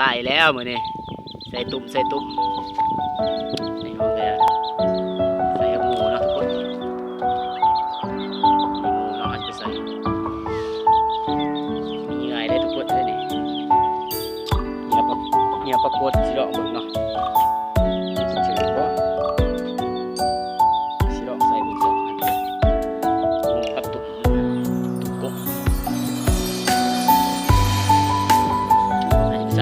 ลายแล้วมือนี่ใส่ตุ่มใส่ตุ่มในห้องแล้วใส่หมูนะทุกคนมีหมูนาะเอยไปใส่มีไงได้ทุกคนเลยนี่เหี่ยปะเงียบปรากฏสิดอกเบิ่งเนาะ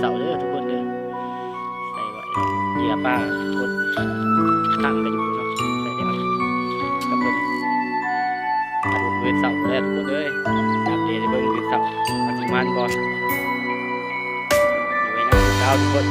เสาเด้อทุกคนเด้อใส่ไว้เหยื่อปลากดตั้งกันอยู่เนาะใส่เดี๋ยวกับเพิ่นอันเวทเสาแรกทุกคนเด้อจับเดตให้เบิ่งเวทเสาปัจจุบันก่อนอยู่ไว้นะทุกคน